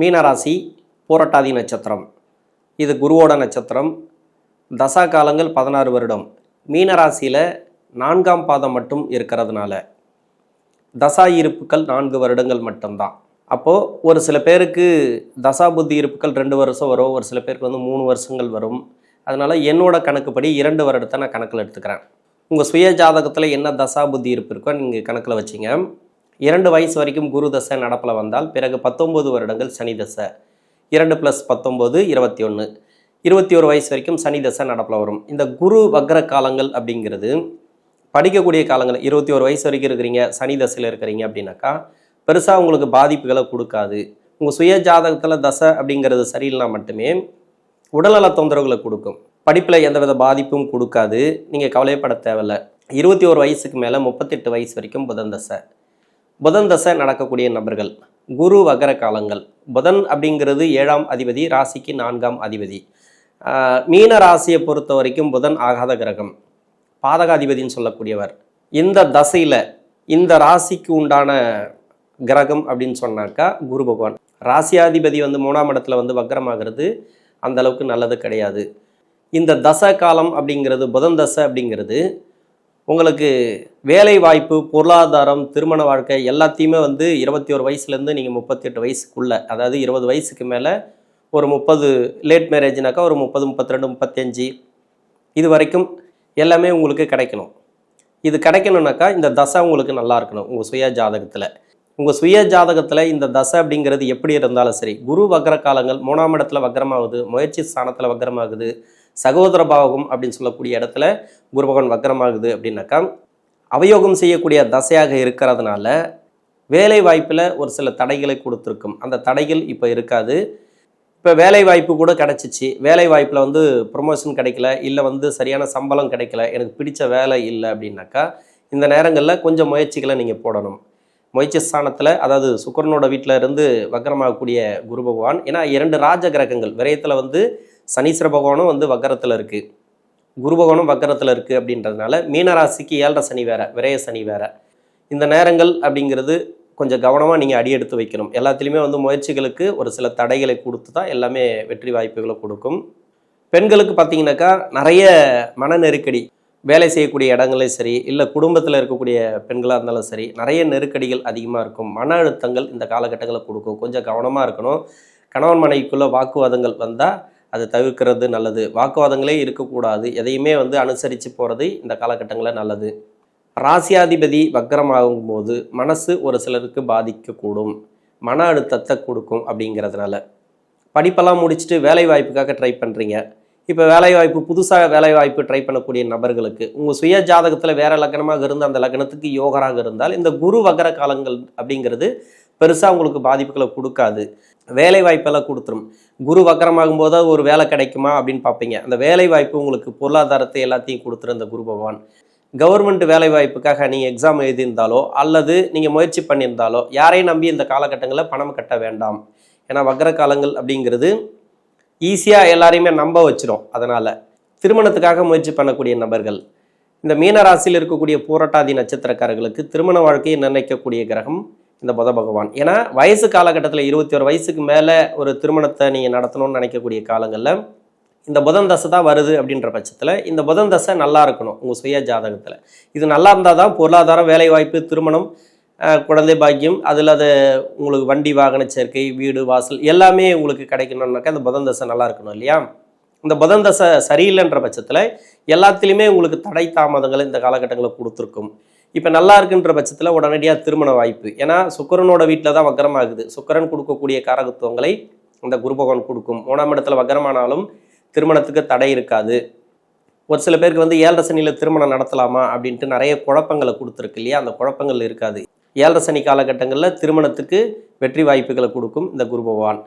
மீனராசி போராட்டாதி நட்சத்திரம். இது குருவோட நட்சத்திரம். தசா காலங்கள் பதினாறு வருடம். மீனராசியில் நான்காம் பாதம் மட்டும் இருக்கிறதுனால. தசா இருப்புக்கள் நான்கு வருடங்கள் மட்டும்தான். அப்போது ஒரு சில பேருக்கு தசா புத்தி இருப்புக்கள் ரெண்டு வருஷம் வரும். ஒரு சில பேருக்கு வந்து மூணு வருஷங்கள் வரும். அதனால் என்னோட கணக்குப்படி இரண்டு வருடத்தை நான் கணக்கில் எடுத்துக்கிறேன். உங்கள் சுய ஜாதகத்தில் என்ன தசா புத்தி இருப்பு இருக்கோ நீங்கள் கணக்கில் வச்சிங்க. இரண்டு வயசு வரைக்கும் குரு தசை நடப்பில் வந்தால் பிறகு பத்தொம்பது வருடங்கள் சனி தசை. இரண்டு ப்ளஸ் பத்தொம்போது இருபத்தி ஒன்று இருபத்தி ஒரு வயசு வரைக்கும் சனி தசை நடப்பில் வரும். இந்த குரு வக்ர காலங்கள் அப்படிங்கிறது படிக்கக்கூடிய காலங்கள். இருபத்தி ஒரு வயசு வரைக்கும் இருக்கிறீங்க சனி தசையில் இருக்கிறீங்க அப்படின்னாக்கா பெருசாக உங்களுக்கு பாதிப்புகளை கொடுக்காது. உங்கள் சுய ஜாதகத்தில் தசை அப்படிங்கிறது சரியில்லைனா மட்டுமே உடல்நல தொந்தரவுகளை கொடுக்கும். படிப்பில் எந்தவித பாதிப்பும் கொடுக்காது. நீங்கள் கவலைப்பட தேவையில்லை. இருபத்தி ஒரு வயசுக்கு மேலே முப்பத்தெட்டு வயசு வரைக்கும் புதன் தசை. புதன் தசை நடக்கக்கூடிய நபர்கள் குரு வகர காலங்கள். புதன் அப்படிங்கிறது ஏழாம் அதிபதி ராசிக்கு நான்காம் அதிபதி. மீன ராசியை பொறுத்த வரைக்கும் புதன் ஆகாத கிரகம். பாதகாதிபதின்னு சொல்லக்கூடியவர். இந்த தசையில் இந்த ராசிக்கு உண்டான கிரகம் அப்படின்னு சொன்னாக்கா குரு பகவான். ராசியாதிபதி வந்து மூணாம் இடத்துல வந்து வக்ரமாகிறது அந்த அளவுக்கு நல்லது கிடையாது. இந்த தசை காலம் அப்படிங்கிறது புதன் தசை அப்படிங்கிறது உங்களுக்கு வேலை வாய்ப்பு பொருளாதாரம் திருமண வாழ்க்கை எல்லாத்தையுமே வந்து இருபத்தி ஒரு வயசுலேருந்து நீங்கள் முப்பத்தெட்டு வயசுக்குள்ளே அதாவது இருபது வயசுக்கு மேலே ஒரு முப்பது லேட் மேரேஜ்னாக்கா ஒரு முப்பது முப்பத்திரெண்டு முப்பத்தஞ்சு இது வரைக்கும் எல்லாமே உங்களுக்கு கிடைக்கணும். இது கிடைக்கணுன்னாக்கா இந்த தசை உங்களுக்கு நல்லா இருக்கணும் உங்கள் சுய ஜாதகத்தில். உங்கள் சுய ஜாதகத்தில் இந்த தசை அப்படிங்கிறது எப்படி இருந்தாலும் சரி குரு வக்ர காலங்கள் மூணாம் இடத்துல வக்ரமாகுது முயற்சி ஸ்தானத்தில் வக்ரமாகுது சகோதர பாவகம் அப்படின்னு சொல்லக்கூடிய இடத்துல குரு பகவான் அப்படின்னாக்கா அவயோகம் செய்யக்கூடிய தசையாக இருக்கிறதுனால வேலை வாய்ப்பில் ஒரு சில தடைகளை கொடுத்துருக்கும். அந்த தடைகள் இப்போ இருக்காது. இப்போ வேலை வாய்ப்பு கூட கிடச்சிச்சு. வேலை வாய்ப்பில் வந்து ப்ரொமோஷன் கிடைக்கல. இல்லை வந்து சரியான சம்பளம் கிடைக்கல. எனக்கு பிடிச்ச வேலை இல்லை அப்படின்னாக்கா இந்த நேரங்களில் கொஞ்சம் முயற்சிகளை நீங்கள் போடணும். முயற்சி ஸ்தானத்தில் அதாவது சுக்கரனோட வீட்டில் இருந்து வக்கரமாகக்கூடிய குரு பகவான் ஏன்னா இரண்டு ராஜ கிரகங்கள் விரயத்தில் வந்து சனீஸ்வர பகவானும் வந்து வக்கரத்தில் இருக்குது குரு பகவானும் வக்கரத்தில் இருக்குது அப்படின்றதுனால மீனராசிக்கு ஏழரை சனி வேற விரய சனி வேற. இந்த நேரங்கள் அப்படிங்கிறது கொஞ்சம் கவனமாக நீங்கள் அடி எடுத்து வைக்கணும். எல்லாத்துலேயுமே வந்து முயற்சிகளுக்கு ஒரு சில தடைகளை கொடுத்து தான் எல்லாமே வெற்றி வாய்ப்புகளை கொடுக்கும். பெண்களுக்கு பார்த்தீங்கன்னாக்கா நிறைய மன நெருக்கடி வேலை செய்யக்கூடிய இடங்களே சரி இல்லை குடும்பத்தில் இருக்கக்கூடிய பெண்களாக இருந்தாலும் சரி நிறைய நெருக்கடிகள் அதிகமாக இருக்கும். மன அழுத்தங்கள் இந்த காலகட்டங்களில் கொடுக்கும். கொஞ்சம் கவனமாக இருக்கணும். கணவன் மனைவிக்குள்ளே வாக்குவாதங்கள் வந்தால் அதை தவிர்க்கிறது நல்லது. வாக்குவாதங்களே இருக்கக்கூடாது. எதையுமே வந்து அனுசரித்து போகிறது இந்த காலகட்டங்களில் நல்லது. ராசியாதிபதி வக்கரமாகும் போது மனசு ஒரு சிலருக்கு பாதிக்கக்கூடும். மன அழுத்தத்தை கொடுக்கும் அப்படிங்கிறதுனால. படிப்பெல்லாம் முடிச்சுட்டு வேலை வாய்ப்புக்காக ட்ரை பண்ணுறீங்க இப்போ வேலைவாய்ப்பு புதுசாக வேலைவாய்ப்பு ட்ரை பண்ணக்கூடிய நபர்களுக்கு உங்கள் சுய ஜாதகத்தில் வேறு லக்னமாக இருந்து அந்த லக்னத்துக்கு யோகராக இருந்தால் இந்த குரு வகர காலங்கள் அப்படிங்கிறது பெருசாக உங்களுக்கு பாதிப்புகளை கொடுக்காது. வேலை வாய்ப்பெல்லாம் கொடுத்துரும். குரு வக்கரமாகும் போது ஒரு வேலை கிடைக்குமா அப்படின்னு பார்ப்பீங்க. அந்த வேலை வாய்ப்பு உங்களுக்கு பொருளாதாரத்தை எல்லாத்தையும் கொடுத்துரு இந்த குரு பகவான். கவர்மெண்ட் வேலை வாய்ப்புக்காக நீங்கள் எக்ஸாம் எழுதியிருந்தாலோ அல்லது நீங்கள் முயற்சி பண்ணியிருந்தாலோ யாரையும் நம்பி இந்த காலகட்டங்களில் பணம் கட்ட வேண்டாம். ஏன்னா வக்கர காலங்கள் அப்படிங்கிறது ஈஸியாக எல்லாரையுமே நம்ப வச்சிடும் அதனால் திருமணத்துக்காக முயற்சி பண்ணக்கூடிய நபர்கள் இந்த மீனராசியில் இருக்கக்கூடிய பூரட்டாதி நட்சத்திரக்காரர்களுக்கு திருமண வாழ்க்கையை நிர்ணயிக்கக்கூடிய கிரகம் இந்த புத பகவான். ஏன்னா வயசு காலகட்டத்தில் இருபத்தி ஒரு வயசுக்கு மேலே ஒரு திருமணத்தை நீங்கள் நடத்தணும்னு நினைக்கக்கூடிய காலங்களில் இந்த புதன் தசை தான் வருது அப்படின்ற பட்சத்தில் இந்த புதன் தசை நல்லா இருக்கணும் உங்கள் சுய ஜாதகத்தில். இது நல்லா இருந்தால் தான் பொருளாதாரம் வேலைவாய்ப்பு திருமணம் குழந்தை பாக்கியம் அதில் அது உங்களுக்கு வண்டி வாகன சேர்க்கை வீடு வாசல் எல்லாமே உங்களுக்கு கிடைக்கணும்னாக்கா இந்த புதன் தசை நல்லா இருக்கணும் இல்லையா? இந்த புதன் தசை சரியில்லைன்ற பட்சத்தில் எல்லாத்துலேயுமே உங்களுக்கு தடை தாமதங்கள் இந்த காலகட்டங்களில் கொடுத்துருக்கும். இப்போ நல்லா இருக்குன்ற பட்சத்தில் உடனடியாக திருமண வாய்ப்பு. ஏன்னா சுக்கரனோட வீட்டில் தான் வக்கரமாகுது. சுக்கரன் கொடுக்கக்கூடிய காரகத்துவங்களை இந்த குரு பகவான் கொடுக்கும். மூணாம் இடத்துல வக்கரமானாலும் திருமணத்துக்கு தடை இருக்காது. ஒரு சில பேருக்கு வந்து ஏழரை சனியில் திருமணம் நடத்தலாமா அப்படின்ட்டு நிறைய குழப்பங்களை கொடுத்துருக்கு இல்லையா? அந்த குழப்பங்கள் இருக்காது. ஏழரை சனி காலகட்டங்களில் திருமணத்துக்கு வெற்றி வாய்ப்புகளை கொடுக்கும் இந்த குரு பகவான்.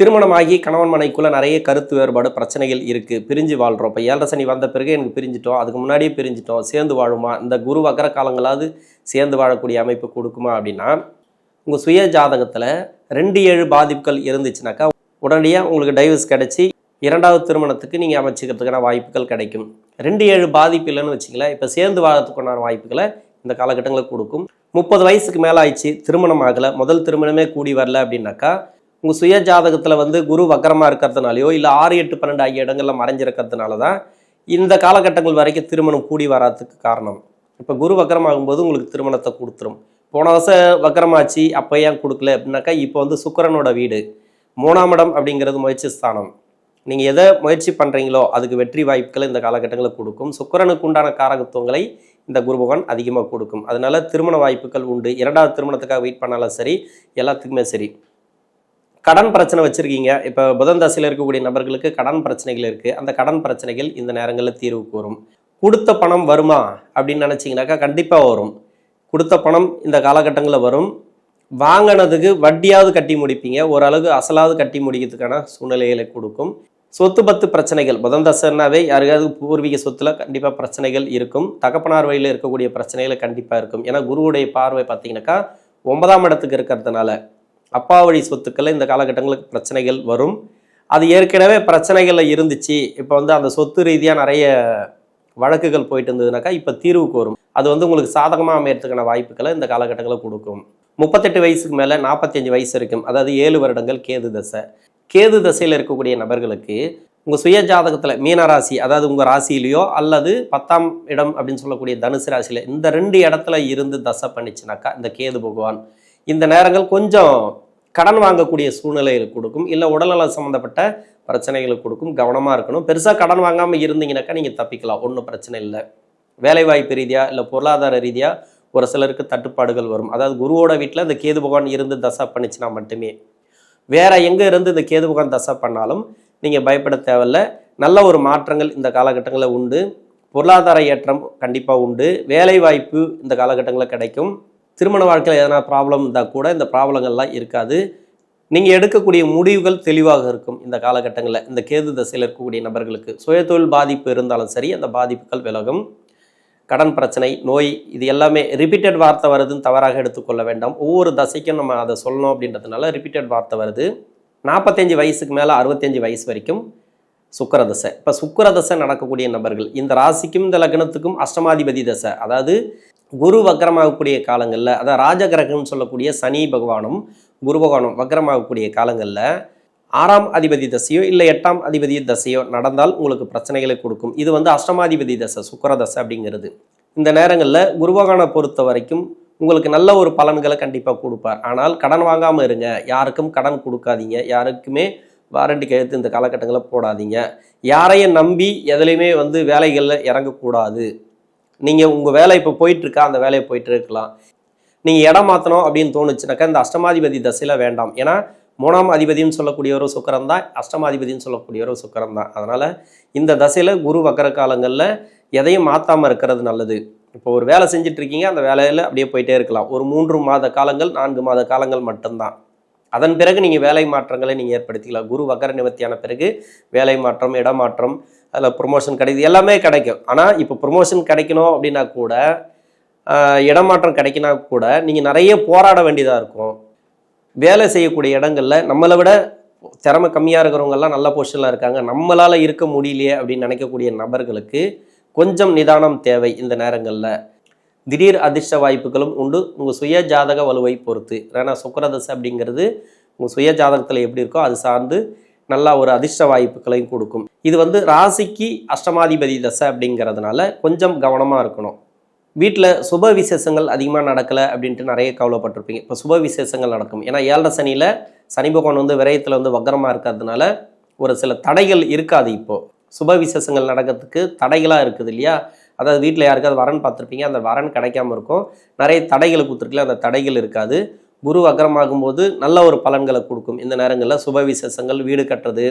திருமணமாகி கணவன் மனைக்குள்ளே நிறைய கருத்து வேறுபாடு பிரச்சனைகள் இருக்குது பிரிஞ்சு வாழ்கிறோம் இப்போ ஏழரை சனி வந்த பிறகு எனக்கு பிரிஞ்சிட்டோம். அதுக்கு முன்னாடியே பிரிஞ்சிட்டோம். சேர்ந்து வாழுமா? இந்த குரு வக்கர காலங்களாவது சேர்ந்து வாழக்கூடிய அமைப்பு கொடுக்குமா அப்படின்னா உங்கள் சுய ஜாதகத்தில் ரெண்டு ஏழு பாதிப்புகள் இருந்துச்சுனாக்கா உடனடியாக உங்களுக்கு டைவர்ஸ் கிடைச்சி இரண்டாவது திருமணத்துக்கு நீங்கள் அமைச்சிக்கிறதுக்கான வாய்ப்புகள் கிடைக்கும். ரெண்டு ஏழு பாதிப்பு இல்லைன்னு வச்சிங்களேன் இப்போ சேர்ந்து வாழறதுக்குண்டான வாய்ப்புகளை இந்த காலகட்டங்களை கொடுக்கும். முப்பது வயசுக்கு மேலே ஆயிடுச்சு திருமணம் ஆகலை. முதல் திருமணமே கூடி வரல அப்படின்னாக்கா உங்கள் சுய ஜாதகத்தில் வந்து குரு வக்கரமாக இருக்கிறதுனாலையோ இல்லை ஆறு எட்டு பன்னெண்டு ஆகிய இடங்களில் மறைஞ்சிருக்கிறதுனால தான் இந்த காலகட்டங்கள் வரைக்கும் திருமணம் கூடி வராதுக்கு காரணம். இப்போ குரு வக்கரமாகும்போது உங்களுக்கு திருமணத்தை கொடுத்துரும். போன வருஷம் வக்கரமாச்சு அப்போ ஏன் கொடுக்கல அப்படின்னாக்கா இப்போ வந்து சுக்கரனோட வீடு. மூணாம் இடம் அப்படிங்கிறது முயற்சி ஸ்தானம். நீங்கள் எதை முயற்சி பண்ணுறீங்களோ அதுக்கு வெற்றி வாய்ப்புகளை இந்த காலகட்டங்களில் கொடுக்கும். சுக்கரனுக்கு உண்டான காரகத்துவங்களை இந்த குரு பகவான் அதிகமாக கொடுக்கும். அதனால திருமண வாய்ப்புகள் உண்டு. இரண்டாவது திருமணத்துக்காக வெயிட் பண்ணாலும் சரி எல்லாத்துக்குமே சரி. கடன் பிரச்சனை வச்சுருக்கீங்க. இப்போ புதன் தசையில் இருக்கக்கூடிய நபர்களுக்கு கடன் பிரச்சனைகள் இருக்குது அந்த கடன் பிரச்சனைகள் இந்த நேரங்களில் தீர்வுக்கு வரும். கொடுத்த பணம் வருமா? அப்படின்னு நினச்சிங்கனாக்கா கண்டிப்பாக வரும். கொடுத்த பணம் இந்த காலகட்டங்களில் வரும். வாங்கினதுக்கு வட்டியாவது கட்டி முடிப்பீங்க. ஓரளவுக்கு அசலாவது கட்டி முடிக்கிறதுக்கான சூழ்நிலைகளை கொடுக்கும். சொத்து பத்து பிரச்சனைகள். புதன் தசைனாவே யாருக்காவது பூர்வீக சொத்துல கண்டிப்பாக பிரச்சனைகள் இருக்கும். தகப்பனார் வழியில் இருக்கக்கூடிய பிரச்சனைகள் கண்டிப்பாக இருக்கும். ஏன்னா குருவுடைய பார்வை பார்த்தீங்கன்னாக்கா ஒன்பதாம் இடத்துக்கு இருக்கிறதுனால. அப்பா வழி சொத்துக்களில் இந்த காலகட்டங்களுக்கு பிரச்சனைகள் வரும். அது ஏற்கனவே பிரச்சனைகளில் இருந்துச்சு. இப்போ வந்து அந்த சொத்து ரீதியாக நிறைய வழக்குகள் போயிட்டு இருந்ததுனாக்கா இப்போ தீர்வுக்கு வரும். அது வந்து உங்களுக்கு சாதகமாக அமையறதுக்கான வாய்ப்புகளை இந்த காலகட்டங்களில் கொடுக்கும். முப்பத்தெட்டு வயசுக்கு மேலே நாற்பத்தஞ்சு வயசு இருக்கும். அதாவது ஏழு வருடங்கள் கேது தசை. கேது தசையில் இருக்கக்கூடிய நபர்களுக்கு உங்கள் சுய ஜாதகத்தில் மீன ராசி அதாவது உங்கள் ராசியிலையோ அல்லது பத்தாம் இடம் அப்படின்னு சொல்லக்கூடிய தனுசு ராசியில் இந்த ரெண்டு இடத்துல இருந்து தசை பண்ணிச்சுனாக்கா இந்த கேது பகவான் இந்த நேரங்கள் கொஞ்சம் கடன் வாங்கக்கூடிய சூழ்நிலைகள் கொடுக்கும் இல்லை உடல்நல சம்மந்தப்பட்ட பிரச்சனைகளுக்கு கொடுக்கும் கவனமாக இருக்கணும். பெருசாக கடன் வாங்காமல் இருந்தீங்கன்னாக்கா நீங்கள் தப்பிக்கலாம் ஒன்றும் பிரச்சனை இல்லை. வேலைவாய்ப்பு ரீதியாக இல்லை பொருளாதார ரீதியாக ஒரு சிலருக்கு தட்டுப்பாடுகள் வரும். அதாவது குருவோட வீட்டில் இந்த கேது பகவான் இருந்து தசை பண்ணிச்சுனா மட்டுமே. வேற எங்கே இருந்து இந்த கேது பகவான் தசை பண்ணாலும் நீங்கள் பயப்பட தேவையில்ல. நல்ல ஒரு மாற்றங்கள் இந்த காலகட்டங்களில் உண்டு. பொருளாதார ஏற்றம் கண்டிப்பாக உண்டு. வேலை வாய்ப்பு இந்த காலகட்டங்களில் கிடைக்கும். திருமண வாழ்க்கையில் எதனா ப்ராப்ளம் இருந்தால் கூட இந்த ப்ராப்ளங்கள்லாம் இருக்காது. நீங்கள் எடுக்கக்கூடிய முடிவுகள் தெளிவாக இருக்கும் இந்த காலகட்டங்களில். இந்த கேது தசையில் இருக்கக்கூடிய நபர்களுக்கு. சுயதொழில் பாதிப்பு இருந்தாலும் சரி அந்த பாதிப்புகள் விலகும். கடன் பிரச்சனை நோய் இது எல்லாமே ரிப்பீட்டட் வார்த்தை வருதுன்னு தவறாக எடுத்துக்கொள்ள வேண்டாம். ஒவ்வொரு தசைக்கும் நம்ம அதை சொல்லணும் அப்படின்றதுனால ரிப்பீட்டட் வார்த்தை வருது. நாற்பத்தஞ்சு வயசுக்கு மேலே அறுபத்தஞ்சு வயசு வரைக்கும் சுக்கர தசை. இப்போ சுக்கர தசை நடக்கக்கூடிய நபர்கள் இந்த ராசிக்கும் இந்த லக்னத்துக்கும் அஷ்டமாதிபதி தசை. அதாவது குரு வக்கரமாகக்கூடிய காலங்களில் அதாவது ராஜகிரகம்னு சொல்லக்கூடிய சனி பகவானும் குரு பகவானும் வக்கரமாகக்கூடிய காலங்களில் ஆறாம் அதிபதி தசையோ இல்லை எட்டாம் அதிபதி தசையோ நடந்தால் உங்களுக்கு பிரச்சனைகளை கொடுக்கும். இது வந்து அஷ்டமாதிபதி தசை சுக்கர தசை அப்படிங்கிறது. இந்த நேரங்களில் குருபகானை பொறுத்த வரைக்கும் உங்களுக்கு நல்ல ஒரு பலன்களை கண்டிப்பாக கொடுப்பார். ஆனால் கடன் வாங்காமல் இருங்க. யாருக்கும் கடன் கொடுக்காதீங்க. யாருக்குமே வாரண்டி கையெழுத்து இந்த காலகட்டங்களில் போடாதீங்க. யாரையும் நம்பி எதுலையுமே வந்து வேலைகளில் இறங்கக்கூடாது. நீங்கள் உங்கள் வேலை இப்போ போயிட்டுருக்கா அந்த வேலையை போயிட்டு இருக்கலாம் நீங்கள் இடம் மாற்றணும் அப்படின்னு தோணுச்சுனாக்கா இந்த அஷ்டமாதிபதி தசையில் வேண்டாம். ஏன்னா மூணாம் அதிபதினு சொல்லக்கூடியவரும் சுக்கரம் தான் அஷ்டமாதிபதினு சொல்லக்கூடியவரும் சுக்கரம் தான். அதனால் இந்த தசையில் குரு வக்கர காலங்களில் எதையும் மாற்றாமல் இருக்கிறது நல்லது. இப்போ ஒரு வேலை செஞ்சிட்ருக்கீங்க அந்த வேலையில் அப்படியே போயிட்டே இருக்கலாம். ஒரு மூன்று மாத காலங்கள் நான்கு மாத காலங்கள் மட்டும்தான். அதன் பிறகு நீங்கள் வேலை மாற்றங்களை நீங்கள் ஏற்படுத்திக்கலாம். குரு வக்கர நிவர்த்தியான பிறகு வேலை மாற்றம் இடமாற்றம் அதில் ப்ரொமோஷன் கிடைக்குது எல்லாமே கிடைக்கும். ஆனால் இப்போ ப்ரொமோஷன் கிடைக்கணும் அப்படின்னா கூட இடமாற்றம் கிடைக்கினா கூட நீங்கள் நிறைய போராட வேண்டியதாக இருக்கும். வேலை செய்யக்கூடிய இடங்களில் நம்மளை விட திறமை கம்மியாக இருக்கிறவங்கெல்லாம் நல்ல பொசிஷனில் இருக்காங்க. நம்மளால் இருக்க முடியலையே அப்படின்னு நினைக்கக்கூடிய நபர்களுக்கு கொஞ்சம் நிதானம் தேவை இந்த நேரங்களில். திடீர் அதிர்ஷ்ட வாய்ப்புகளும் உண்டு. உங்கள் சுய ஜாதக வலுவை பொறுத்து. ஏன்னா சுக்கரதசை அப்படிங்கிறது உங்கள் சுய ஜாதகத்தில் எப்படி இருக்கோ அது சார்ந்து நல்லா ஒரு அதிர்ஷ்ட வாய்ப்புகளையும் கொடுக்கும். இது வந்து ராசிக்கு அஷ்டமாதிபதி தசை அப்படிங்கிறதுனால கொஞ்சம் கவனமாக இருக்கணும். வீட்டில் சுப விசேஷங்கள் அதிகமாக நடக்கலை அப்படின்ட்டு நிறைய கவலைப்பட்டிருப்பீங்க. இப்போ சுப விசேஷங்கள் நடக்கும். ஏன்னா ஏழரை சனியில் சனி பகவான் வந்து விரயத்தில் வந்து வக்கரமாக இருக்கிறதுனால ஒரு சில தடைகள் இருக்காது இப்போது சுப விசேஷங்கள் நடக்கிறதுக்கு தடைகளாக இருக்குது இல்லையா? அதாவது வீட்டில் யாருக்காவது வரன் பார்த்துருப்பீங்க. அந்த வரன் கிடைக்காம இருக்கும். நிறைய தடைகளை கொடுத்துருக்கல அந்த தடைகள் இருக்காது. குரு வக்கரமாகும்போது நல்ல ஒரு பலன்களை கொடுக்கும். இந்த நேரங்களில் சுப விசேஷங்கள் வீடு கட்டுறது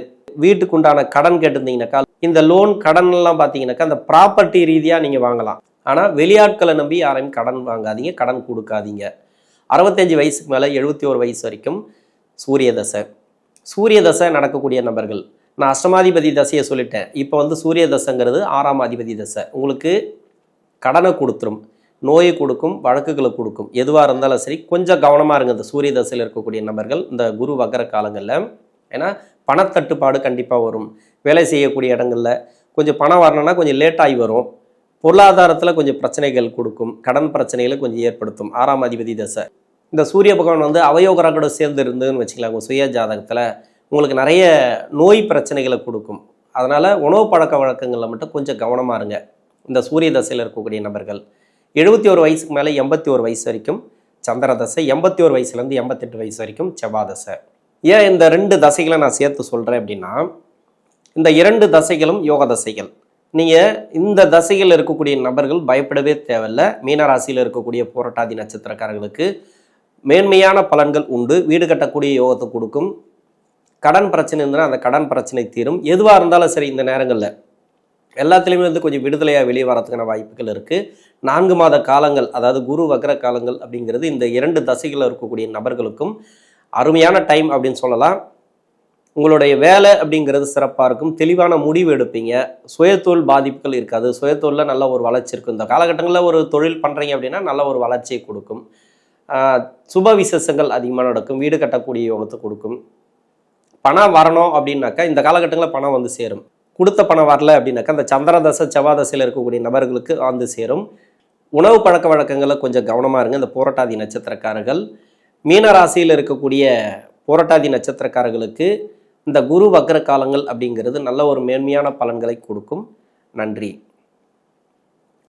வீட்டுக்கு உண்டான கடன் கேட்டிருந்தீங்கன்னாக்கா இந்த லோன் கடன் எல்லாம் பார்த்தீங்கன்னாக்கா அந்த ப்ராப்பர்ட்டி ரீதியாக நீங்கள் வாங்கலாம். ஆனால் வெளியாட்களை நம்பி யாரையும் கடன் வாங்காதீங்க கடன் கொடுக்காதீங்க. அறுபத்தஞ்சு வயசுக்கு மேலே எழுபத்தி ஒரு வயசு வரைக்கும் சூரிய தசை. சூரிய தசை நடக்கக்கூடிய நபர்கள். நான் அஷ்டமாதிபதி தசையை சொல்லிட்டேன். இப்போ வந்து சூரிய தசைங்கிறது ஆறாம் அதிபதி தசை. உங்களுக்கு கடனை கொடுத்துரும். நோயை கொடுக்கும் வழக்குகளை கொடுக்கும். எதுவாக இருந்தாலும் சரி கொஞ்சம் கவனமாக இருங்க. இந்த சூரிய தசையில் இருக்கக்கூடிய நபர்கள் இந்த குரு வக்கர காலங்களில். ஏன்னா பணத்தட்டுப்பாடு கண்டிப்பாக வரும். வேலை செய்யக்கூடிய இடங்களில் கொஞ்சம் பணம் வரணும்னா கொஞ்சம் லேட்டாகி வரும். பொருளாதாரத்தில் கொஞ்சம் பிரச்சனைகள் கொடுக்கும். கடன் பிரச்சனைகளை கொஞ்சம் ஏற்படுத்தும். ஆறாம் அதிபதி தசை. இந்த சூரிய பகவான் வந்து அவயோகரா கூட சேர்ந்து இருந்ததுன்னு வச்சுக்கலாம் உங்கள் சுய ஜாதகத்தில் உங்களுக்கு நிறைய நோய் பிரச்சனைகளை கொடுக்கும். அதனால் உணவு பழக்க வழக்கங்களில் மட்டும் கொஞ்சம் கவனமாக இருங்க. இந்த சூரிய தசையில் இருக்கக்கூடிய நபர்கள். எழுபத்தி ஒரு வயசுக்கு மேலே எண்பத்தி ஒரு வயசு வரைக்கும் சந்திர தசை எண்பத்தி ஒரு வயசுலேருந்து எண்பத்தெட்டு வயசு வரைக்கும் செவ்வாய் தசை ஏன் இந்த ரெண்டு தசைகளை நான் சேர்த்து சொல்கிறேன் அப்படின்னா இந்த இரண்டு தசைகளும் யோக தசைகள். நீங்கள் இந்த தசைகள் இருக்கக்கூடிய நபர்கள் பயப்படவே தேவையில்ல. மீனராசியில் இருக்கக்கூடிய போராட்டாதி நட்சத்திரக்காரர்களுக்கு மேன்மையான பலன்கள் உண்டு. வீடு கட்டக்கூடிய யோகத்தை கொடுக்கும். கடன் பிரச்சனை இருந்ததுன்னா அந்த கடன் பிரச்சனை தீரும். எதுவாக இருந்தாலும் சரி இந்த நேரங்களில் எல்லாத்துலேயுமே வந்து கொஞ்சம் விடுதலையாக வெளியே வரதுக்கான வாய்ப்புகள் இருக்குது நான்கு மாத காலங்கள் அதாவது குரு வக்ர காலங்கள் அப்படிங்கிறது இந்த இரண்டு தசைகளில் இருக்கக்கூடிய நபர்களுக்கும் அருமையான டைம் அப்படின்னு சொல்லலாம். உங்களுடைய வேலை அப்படிங்கிறது சிறப்பாக இருக்கும். தெளிவான முடிவு எடுப்பீங்க. சுயத்தொழில் பாதிப்புகள் இருக்காது. சுயத்தொழிலில் நல்ல ஒரு வளர்ச்சி இருக்கும். இந்த காலகட்டங்களில் ஒரு தொழில் பண்ணுறீங்க அப்படின்னா நல்ல ஒரு வளர்ச்சியை கொடுக்கும். சுப விசேஷங்கள் அதிகமாக நடக்கும். வீடு கட்டக்கூடிய யோகத்தை கொடுக்கும். பணம் வரணும் அப்படின்னாக்கா இந்த காலகட்டங்களில் பணம் வந்து சேரும். கொடுத்த பணம் வரல அப்படின்னாக்கா அந்த சந்திரதசை செவ்வாதசையில் இருக்கக்கூடிய நபர்களுக்கு வந்து சேரும். உணவு பழக்க வழக்கங்களில் கொஞ்சம் கவனமாக இருங்க. இந்த போராட்டாதி நட்சத்திரக்காரர்கள் மீன ராசியில் இருக்கக்கூடிய போராட்டாதி நட்சத்திரக்காரர்களுக்கு இந்த குரு வக்ர காலங்கள் அப்படிங்கிறது நல்ல ஒரு மேன்மையான பலன்களை கொடுக்கும். நன்றி.